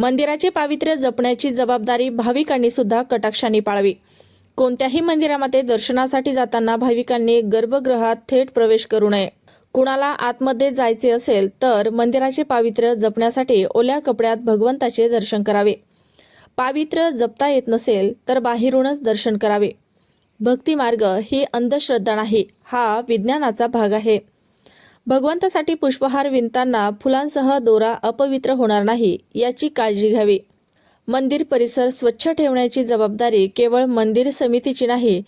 मंदिराचे पावित्र्य जपण्याची जबाबदारी भाविकांनी सुद्धा कटाक्षाने पाळावी. कोणत्याही मंदिरामध्ये दर्शनासाठी जाताना भाविकांनी गर्भगृहात थेट प्रवेश करू नये. कुणाला आतमध्ये जायचे असेल तर मंदिराचे पावित्र्य जपण्यासाठी ओल्या कपड्यात भगवंताचे दर्शन करावे. पावित्र्य जपता येत नसेल तर बाहेरूनच दर्शन करावे. भक्ती मार्ग ही अंधश्रद्धा नाही हा विज्ञानाचा भाग आहे. भगवंतासाठी पुष्पहार विणताना फुलांसह दोरा अपवित्र होणार नाही याची काळजी घ्यावी. मंदिर परिसर स्वच्छ ठेवण्याची जबाबदारी केवळ मंदिर समितीची नाही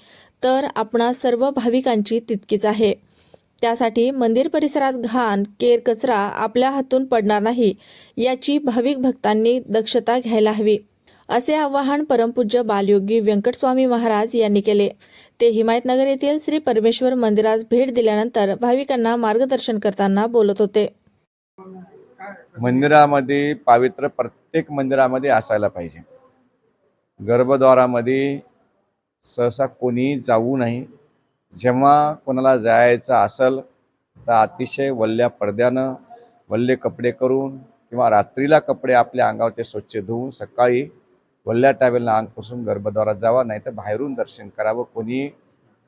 तर आपणा सर्व भाविकांची तितकीच आहे. त्यासाठी मंदिर परिसरात घाण केर कचरा आपल्या हातून पडणार नाही याची भाविक भक्तांनी दक्षता घ्यायला हवी. असे आवाहन परमपूज्य बालयोगी व्यंकटस्वामी महाराज यांनी केले. ते हिमायतनगर येथील श्री परमेश्वर मंदिरास भेट दिल्यानंतर भाविकांना मार्गदर्शन करताना बोलत होते. मंदिरामध्ये पावित्र्य प्रत्येक मंदिरामध्ये असायला पाहिजे. गर्भद्वारामध्ये सहसा कोणी जाऊ नये. जेव्हा कोणाला जायचं असेल तर अतिशय वल्ल्या पडद्यानं वल्ले कपडे करून किंवा रात्रीला कपडे आपल्या अंगावरचे स्वच्छ धुवून सकाळी वल्ल्या टावेलनं अंग पुसून गर्भद्वारात जावा नाही तर बाहेरून दर्शन करावं. कोणी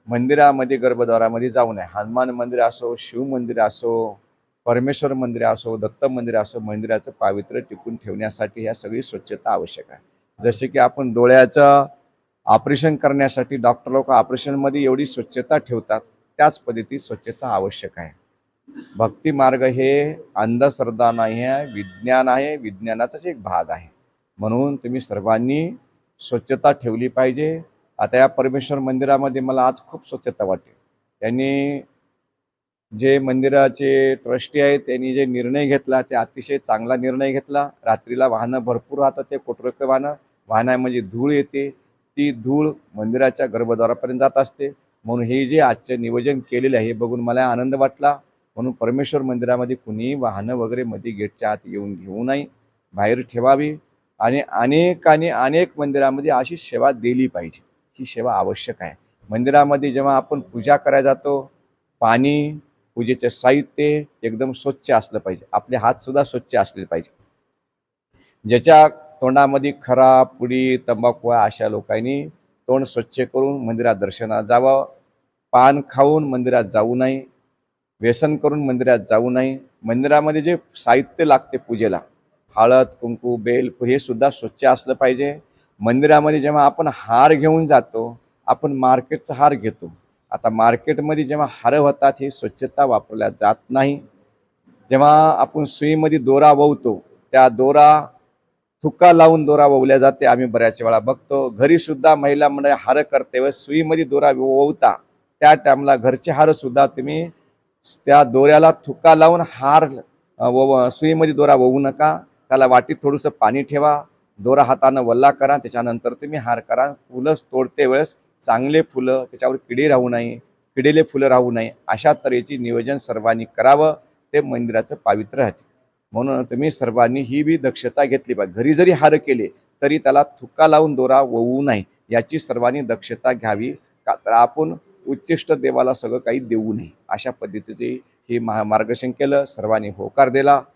मंदिरामध्ये गर्भद्वारामध्ये जाऊ नये. हनुमान मंदिर असो शिवमंदिर असो परमेश्वर मंदिर असो दत्त मंदिर असो मंदिराचं पावित्र्य टिकून ठेवण्यासाठी ह्या सगळी स्वच्छता आवश्यक आहे. जसे की आपण डोळ्याचं ऑपरेशन करण्यासाठी डॉक्टर लोक ऑपरेशनमध्ये एवढी स्वच्छता ठेवतात त्याच पद्धती स्वच्छता आवश्यक आहे. भक्ती मार्ग हे अंधश्रद्धा नाही आहे विज्ञान आहे. विज्ञानाचाच एक भाग आहे. म्हणून तुम्ही सर्वांनी स्वच्छता ठेवली पाहिजे. आता या परमेश्वर मंदिरामध्ये मला आज खूप स्वच्छता वाटते. त्यांनी जे मंदिराचे ट्रस्टी आहेत त्यांनी जे निर्णय घेतला ते अतिशय चांगला निर्णय घेतला. रात्रीला वाहनं भरपूर राहतात ते कोटरक वाहनं. वाहनामध्ये धूळ येते. ती धूळ मंदिराच्या गर्भद्वारापर्यंत जात असते. म्हणून हे जे आजचे नियोजन केलेलं आहे हे बघून मला आनंद वाटला. म्हणून परमेश्वर मंदिरामध्ये कुणी वाहनं वगैरे मध्ये गेटच्या आत येऊन घेऊ नये. बाहेर ठेवावी. आणि अनेकाने अनेक मंदिरामध्ये अशी सेवा दिली पाहिजे. ही सेवा आवश्यक आहे. मंदिरामध्ये जेव्हा आपण पूजा करायला जातो पाणी पूजेचे साहित्य एकदम स्वच्छ असलं पाहिजे. आपले हातसुद्धा स्वच्छ असले पाहिजे. ज्याच्या तोंडामध्ये खरा पुडी तंबाखू अशा लोकांनी तोंड स्वच्छ करून मंदिरात दर्शनात जावं. पान खाऊन मंदिरात जाऊ नये. व्यसन करून मंदिरात जाऊ नये. मंदिरामध्ये जे साहित्य लागते पूजेला हळद कुंकू बेल हे सुद्धा स्वच्छ असलं पाहिजे. मंदिरामध्ये जेव्हा आपण हार घेऊन जातो आपण मार्केटचा हार घेतो. आता मार्केटमध्ये जेव्हा हार होतात हे स्वच्छता वापरल्या जात नाही. जेव्हा आपण सुईमध्ये दोरा ववतो त्या दोरा थुक्का लावून दोरा ववल्या जाते. आम्ही बऱ्याच वेळा बघतो. घरीसुद्धा महिला मंडळी हार करते व सुईमध्ये दोरा ववता. त्या टाईमला घरचे हारसुद्धा तुम्ही त्या दोऱ्याला थुक्का लावून हार व सुईमध्ये दोरा ववू नका. त्याला वाटीत थोडंसं पाणी ठेवा दोरा हातानं वल्ला करा त्याच्यानंतर तुम्ही हार करा. फुलं तोडते वेळेस चांगले फुलं त्याच्यावर किडे राहू नये किडेले फुलं राहू नये अशा तऱ्हेची नियोजन सर्वांनी करावं ते मंदिराचं पावित्र्य राहते. म्हणून तुम्ही सर्वांनी ही बी दक्षता घेतली पाहिजे. घरी जरी हार केले तरी त्याला थुक्का लावून दोरा वळवू नये याची सर्वांनी दक्षता घ्यावी. का तर आपण उच्चिष्ट देवाला सगळं काही देऊ नये अशा पद्धतीचे हे महा मार्गदर्शन केलं सर्वांनी होकार दिला.